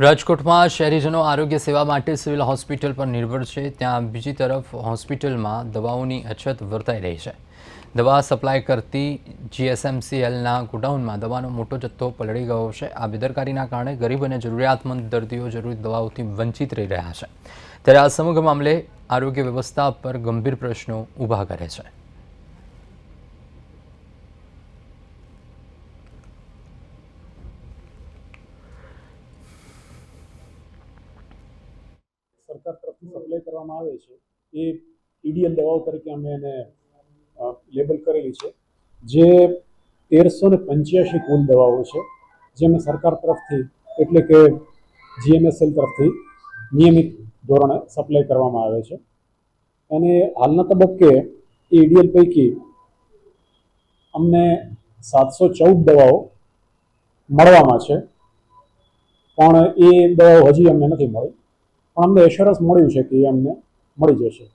રાજકોટમાં શહેરીજનો આરોગ્ય સેવા માટે સિવિલ હોસ્પિટલ પર નિર્ભર છે. ત્યાં બીજી તરફ હોસ્પિટલમાં દવાઓની અછત વર્તાઈ રહી છે. દવા સપ્લાય કરતી જીએસએમસીએલના ગોડાઉનમાં દવાનો મોટો જથ્થો પલળી ગયો છે. આ બેદરકારીના કારણે ગરીબ અને જરૂરિયાતમંદ દર્દીઓ જરૂરી દવાઓથી વંચિત રહી રહ્યા છે. ત્યારે આ સમગ્ર મામલે આરોગ્ય વ્યવસ્થા પર ગંભીર પ્રશ્નો ઊભા કરે છે. સરકાર તરફથી સપ્લાય કરવામાં આવે છે. એ ઈડીએલ દવાઓ તરીકે અમે એને લેબલ કરેલી છે. જે તેરસો ને પંચ્યાસી કુલ દવાઓ છે, જે અમે સરકાર તરફથી, એટલે કે જીએમએસએલ તરફથી નિયમિત ધોરણે સપ્લાય કરવામાં આવે છે. અને હાલના તબક્કે એ ઈડીએલ પૈકી અમને સાતસો ચૌદ દવાઓ મળવામાં છે. પણ એ દવાઓ હજી અમને નથી મળી. પણ અમને એશ્યોરન્સ મળ્યું છે કે એ અમને મળી જશે.